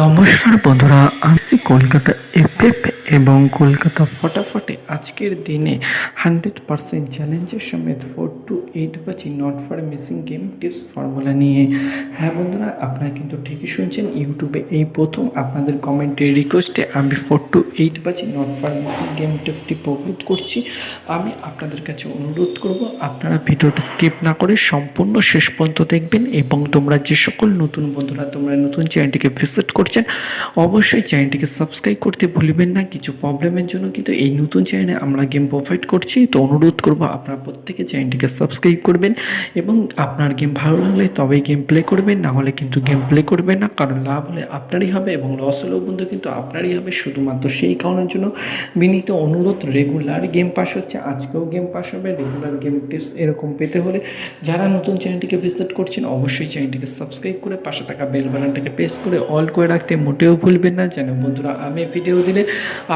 নমস্কার বন্ধুরা আসছি কলকাতা এফএফ এবং কলকাতা ফটাফটে আজকের দিনে হান্ড্রেড পারসেন্ট চ্যালেঞ্জের সমেত ফোর টু এইট পাচ্ছি not for missing game tips formula নিয়ে। হ্যাঁ বন্ধুরা, আপনারা কিন্তু ঠিকই শুনছেন ইউটিউবে এই প্রথম আপনাদের কমেন্টের রিকোয়েস্টে আমি ফোর টু এইট পাচ্ছি নট ফর মিসিং গেম টিপসটি প্রোভাইড করছি। আমি আপনাদের কাছে অনুরোধ করব, আপনারা ভিডিওটি স্কিপ না করে সম্পূর্ণ শেষ পর্যন্ত দেখবেন এবং তোমরা যে সকল নতুন বন্ধুরা, তোমরা নতুন চ্যানেলটিকে ভিজিট করছেন, অবশ্যই চ্যানেলটিকে সাবস্ক্রাইব করতে ভুলবেন না। কিছু প্রবলেমের জন্য কিন্তু এই নতুন চ্যানেলে আমরা গেম প্রোভাইড করছি। তো অনুরোধ করব আপনারা প্রত্যেকে চ্যানেলটিকে সাবস্ক্রাইব করবেন এবং আপনার গেম ভালো লাগলে তবেই গেম প্লে করবেন, না হলে কিন্তু গেম প্লে করবেন না। কারণ লাভ হলে আপনারই হবে এবং লস হলেও বন্ধু কিন্তু আপনারই হবে। শুধুমাত্র সেই কারণের জন্য বিনীত অনুরোধ রেগুলার গেম পাস হচ্ছে, আজকেও গেম পাস হবে। রেগুলার গেম টিপস এরকম পেতে হলে যারা নতুন চ্যানেলটিকে ভিজিট করছেন, অবশ্যই চ্যানেলটিকে সাবস্ক্রাইব করে পাশে থাকা বেল বাটনটাকে প্রেস করে অল করে রাখতে মোটেও ভুলবেন না। যেন বন্ধুরা, আমি ভিডিও দিলে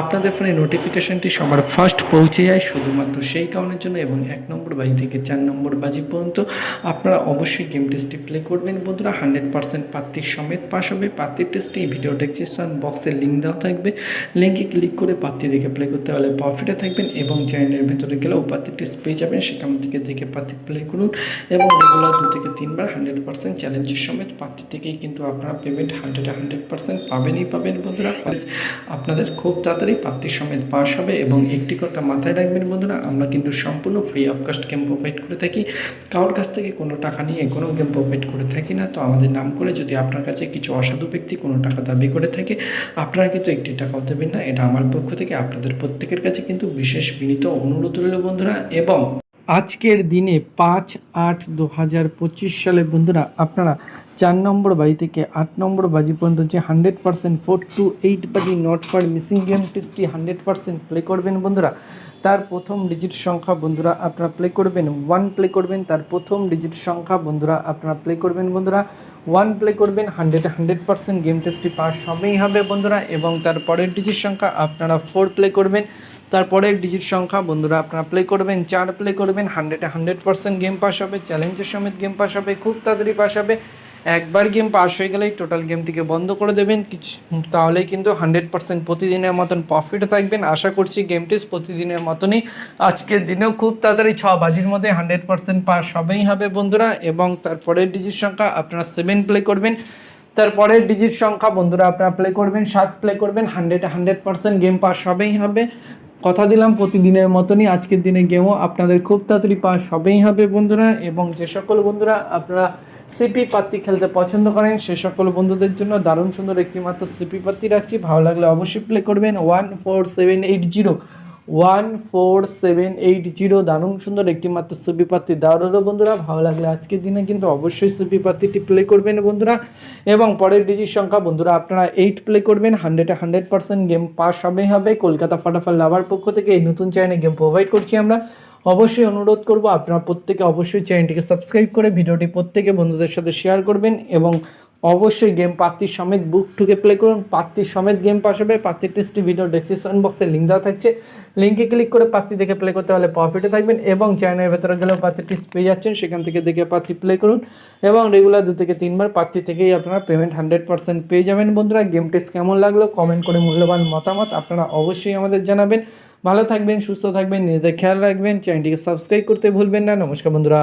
আপনাদের ফোনে নোটিফিকেশনটি সবার ফার্স্ট পৌঁছে যায়, শুধুমাত্র সেই কারণের জন্য এবং এক নম্বর বাজি থেকে চার নম্বর বাজি পর্যন্ত আপনারা অবশ্যই গেম টেস্টটি প্লে করবেন। বন্ধুরা হান্ড্রেড পার্সেন্ট প্রার্থীর সমেত পাস হবে। প্রার্থীর টেস্টে এই ভিডিও ডেসক্রিপশন বক্সে লিঙ্ক দেওয়া থাকবে। লিঙ্কে ক্লিক করে প্রার্থী দেখে প্লে করতে হলে প্রফিটে থাকবেন এবং চ্যানেলের ভেতরে গেলেও প্রার্থীর টেস্ট পেয়ে যাবেন। সেখান থেকে দেখে প্রার্থী প্লে করুন এবং রেগুলার দু থেকে তিনবার হান্ড্রেড পার্সেন্ট চ্যালেঞ্জের সমেত প্রার্থী থেকেই কিন্তু আপনারা পেমেন্ট হান্ড্রেড হান্ড্রেড পার্সেন্ট পাবেনই পাবেন বন্ধুরা। আপনাদের খুব তাড়াতাড়ি প্রার্থী সমেত পাশ হবে এবং একটি কথা মাথায় রাখবেন বন্ধুরা, আমরা কিন্তু সম্পূর্ণ free of cost game provide করে থাকি। কারোর কাছ থেকে কোনো টাকা নিয়ে কোনো গেম প্রোভাইড করে থাকি না। তো আমাদের নাম করে যদি আপনার কাছে কিছু অসাধু ব্যক্তি কোনো টাকা দাবি করে থাকে, আপনারা কিন্তু একটি টাকাও দেবেন না। এটা আমার পক্ষ থেকে আপনাদের প্রত্যেকের কাছে কিন্তু বিশেষ বিনীত অনুরোধ রইল বন্ধুরা এবং আজকের দিনে পাঁচ আট দু হাজার পঁচিশ সালে বন্ধুরা আপনারা চার নম্বর বাজি থেকে আট নম্বর বাজি পর্যন্ত যে hundred percent four two eight বাজি নট ফর মিসিং গেম টিপসটি হান্ড্রেড পার্সেন্ট প্লে করবেন বন্ধুরা। তার প্রথম ডিজিট সংখ্যা বন্ধুরা আপনারা প্লে করবেন ওয়ান প্লে করবেন, তার প্রথম ডিজিট সংখ্যা বন্ধুরা আপনারা প্লে করবেন বন্ধুরা। ওয়ান প্লে করবেন হান্ড্রেড হান্ড্রেড পার্সেন্ট গেম টেস্টটি পাস হবেই হবে বন্ধুরা এবং তার পরের ডিজিট সংখ্যা আপনারা ফোর প্লে করবেন। তারপরের ডিজিট সংখ্যা, বন্ধুরা আপনারা প্লে করবেন চার প্লে করবেন হান্ড্রেডে হান্ড্রেড পার্সেন্ট গেম পাস হবে চ্যালেঞ্জের সমেত গেম পাস হবে, খুব তাড়াতাড়ি পাস হবে। একবার গেম পাস হয়ে গেলেই টোটাল গেমটিকে বন্ধ করে দেবেন, কিছু, তাহলেই কিন্তু হান্ড্রেড পার্সেন্ট প্রতিদিনের মতন প্রফিট থাকবেন। আশা করছি গেমটি প্রতিদিনের মতনই। আজকের দিনেও খুব তাড়াতাড়ি ছ বাজির মধ্যে হান্ড্রেড পার্সেন্ট পাস হবেই হবে, বন্ধুরা। এবং তারপরের ডিজিট সংখ্যা আপনারা সেভেন প্লে করবেন। তারপরের ডিজিট সংখ্যা, বন্ধুরা আপনারা প্লে করবেন, সাত প্লে করবেন hundred hundred percent game pass হবেই হবে। কথা দিলাম প্রতিদিনের মতনই আজকের দিনে গেমও আপনাদের খুব তাড়াতাড়ি পাস হবেই হবে বন্ধুরা এবং যে সকল বন্ধুরা আপনারা সিপি পাত্তি খেলতে পছন্দ করেন, সে সকল বন্ধুদের জন্য দারুণ সুন্দর একটি মাত্র সিপি পাত্তি রাখছি। ভালো লাগলে অবশ্যই প্লে করবেন। One four seven eight zero. One four seven eight zero. দারুণ সুন্দর একটি মাত্র সিপি রইল বন্ধুরা। ভালো লাগলে আজকের দিনে কিন্তু অবশ্যই সিপি পাত্তিটি প্লে করবেন বন্ধুরা। এবং পরের ডিজিট সংখ্যা বন্ধুরা, আপনারা এইট প্লে করবেন। হান্ড্রেডে হান্ড্রেড পার্সেন্ট গেম পাস হবেই হবে। কলকাতা ফাটাফাল লাভার পক্ষ থেকে এই নতুন চ্যানেলে গেম প্রোভাইড করছি আমরা। অবশ্যই অনুরোধ করব, আপনারা প্রত্যেকে অবশ্যই চ্যানেলটিকে সাবস্ক্রাইব করে ভিডিওটি প্রত্যেকে বন্ধুদের সাথে শেয়ার করবেন এবং অবশ্যই গেম পাত্রির সমেত বুক টুকে প্লে করুন। পাত্রির সমেত গেম পাস হবে। পাত্রির টেস্টটি ভিডিও ডেসক্রিপশন বক্সে লিঙ্ক দেওয়া থাকছে। লিঙ্কে ক্লিক করে পাত্রি দেখে প্লে করতে হলে প্রফিটে থাকবেন এবং চ্যানেলের ভেতরে গেলেও পাত্রি টেস্ট পেয়ে যাচ্ছেন। সেখান থেকে দেখে পাত্রি প্লে করুন এবং রেগুলার দু থেকে তিনবার পাত্রি থেকেই আপনারা পেমেন্ট হান্ড্রেড পার্সেন্ট পেয়ে যাবেন। বন্ধুরা গেম টেস্ট কেমন লাগল? কমেন্ট করে মূল্যবান মতামত আপনারা অবশ্যই আমাদের জানাবেন। ভালো থাকবেন, সুস্থ থাকবেন, নিজেদের খেয়াল রাখবেন। চ্যানেলটিকে সাবস্ক্রাইব করতে ভুলবেন না। নমস্কার বন্ধুরা।